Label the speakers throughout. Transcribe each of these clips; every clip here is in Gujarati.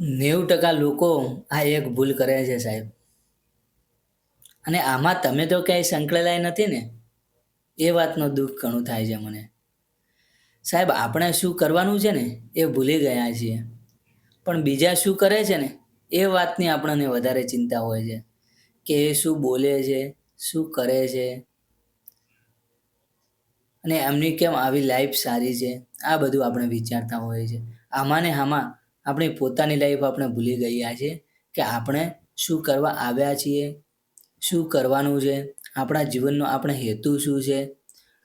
Speaker 1: નેવું ટકા લોકો આ એક ભૂલ કરે છે સાહેબ. અને આમાં તમે તો ક્યાંય સંકળાયેલા નથી ને? એ વાતનો દુઃખ ઘણું થાય છે મને. સાહેબ, આપણે શું કરવાનું છે ને? એ ભૂલી ગયા છીએ. પણ બીજા શું કરે છે ને? એ વાતની આપણને વધારે ચિંતા હોય છે કે એ શું બોલે છે, શું કરે છે? અને એમની કેમ આવી લાઈફ સારી છે? આ બધું આપણે વિચારતા હોઈએ છીએ. આમાં ને આમાં આપણી પોતાની લાઈફ આપણે ભૂલી ગયા છે કે આપણે શું કરવા આવ્યા છીએ, શું કરવાનું છે, આપણા જીવનનો આપણે હેતુ શું છે,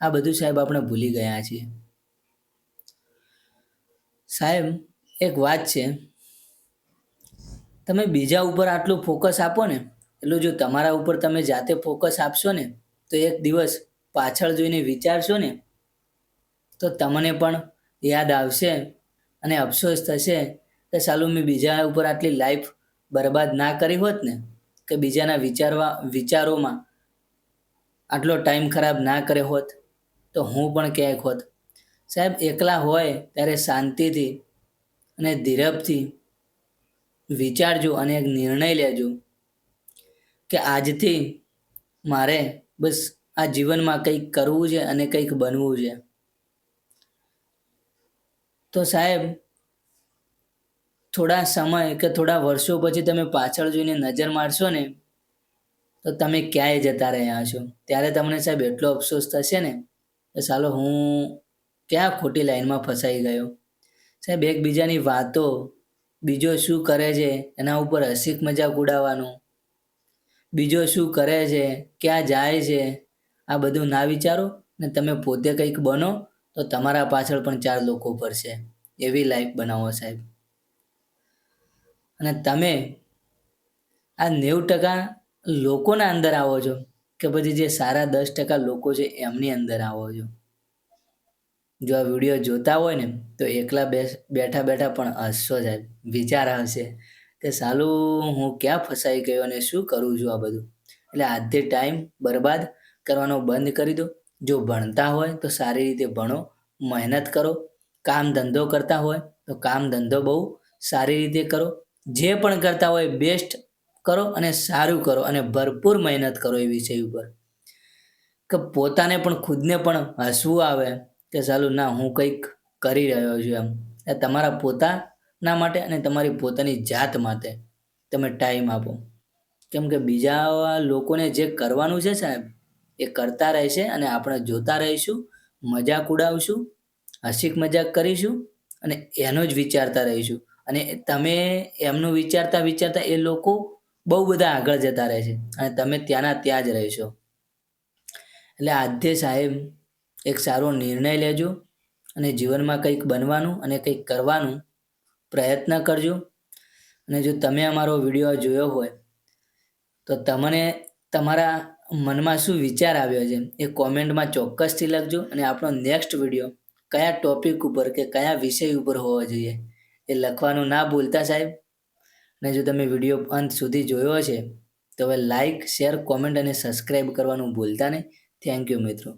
Speaker 1: આ બધું સાહેબ આપણે ભૂલી ગયા છીએ. સાહેબ, એક વાત છે. તમે બીજા ઉપર આટલું ફોકસ આપો ને, એટલું જો તમારા ઉપર તમે જાતે ફોકસ આપશો ને, તો એક દિવસ પાછળ જોઈને વિચારશો ને, તો તમને પણ યાદ આવશે અને અફસોસ થશે કે સાલું મેં બીજા ઉપર આટલી લાઈફ બરબાદ ના કરી હોત ને, કે બીજાના વિચારવા, વિચારોમાં આટલો ટાઈમ ખરાબ ના કર્યો હોત, તો હું પણ ક્યાંક હોત. સાહેબ, એકલા હોય ત્યારે શાંતિથી અને ધીરપથી વિચારજો અને એક નિર્ણય લેજો કે આજથી મારે બસ આ જીવનમાં કંઈક કરવું છે અને કંઈક બનવું છે. તો સાહેબ થોડા સમય કે થોડા વર્ષો પછી તમે પાછળ જોઈને નજર મારશો ને, તો તમે ક્યાંય જતા રહ્યા છો? ત્યારે તમને સાહેબ એટલો અફસોસ થશે ને, કે ચાલો હું ક્યાં ખોટી લાઈનમાં ફસાઈ ગયો? સાહેબ, એકબીજાની વાતો, બીજો શું કરે છે, એના ઉપર હસીક મજાક ઉડાવવાનું? બીજો શું કરે છે, ક્યાં જાય છે, આ બધું ના વિચારો? ને તમે પોતે કંઈક બનો, તો તમારા પાછળ પણ ચાર લોકો ફરશે. એવી લાઈફ બનાવો સાહેબ. અને તમે આ નેવું ટકા લોકોના અંદર આવો છો કે પછી જે સારા દસ ટકા લોકો છે એમની અંદર આવો છો? જો આ વીડિયો જોતા હોય ને, તો એકલા બેસ, બેઠા બેઠા પણ હસશો સાહેબ. વિચાર હશે કે સાલું હું ક્યાં ફસાઈ ગયો અને શું કરું છું આ બધું? એટલે આજથી ટાઈમ બરબાદ કરવાનો બંધ કરી દો. જો ભણતા હોય તો સારી રીતે ભણો, મહેનત કરો. કામ ધંધો કરતા હોય તો કામ ધંધો બહુ સારી રીતે કરો. જે પણ કરતા હોય બેસ્ટ કરો અને સારું કરો અને ભરપૂર મહેનત કરો એ વિષય ઉપર. કે પોતાને પણ ખુદને પણ હસવું આવે કે ચાલું ના હું કંઈક કરી રહ્યો છું એમ. એ તમારા પોતાના માટે અને તમારી પોતાની જાત માટે તમે ટાઈમ આપો. કેમ કે બીજા લોકોને જે કરવાનું છે સાહેબ, એ કરતા રહેશે અને આપણે જોતા રહીશું, મજાક ઉડાવશું, હસીક મજાક કરીશું અને એનો જ વિચારતા રહીશું. અને તમે એમનું વિચારતા વિચારતા એ લોકો બહુ બધા આગળ જતા રહે છે. અને તમે ત્યાંના ત્યાં જ રહેશો. એટલે આજે સાહેબ એક સારો નિર્ણય લેજો અને જીવનમાં કંઈક બનવાનું અને કંઈક કરવાનું પ્રયત્ન કરજો. અને જો તમે અમારો વીડિયો જોયો હોય, તો તમને તમારા મનમાં શું વિચાર આવ્યો છે, એ કોમેન્ટમાં ચોક્કસથી લખજો અને આપણો નેક્સ્ટ વીડિયો કયા ટોપિક ઉપર કે કયા વિષય ઉપર હોવો જોઈએ. એ લખવાનું ના ભૂલતા સાહેબ. અને જો તમે વીડિયો અંત સુધી જોયો છે તો હવે લાઈક શેર કોમેન્ટ અને સબસ્ક્રાઈબ કરવાનું ભૂલતા નહીં. થેન્ક યુ મિત્રો.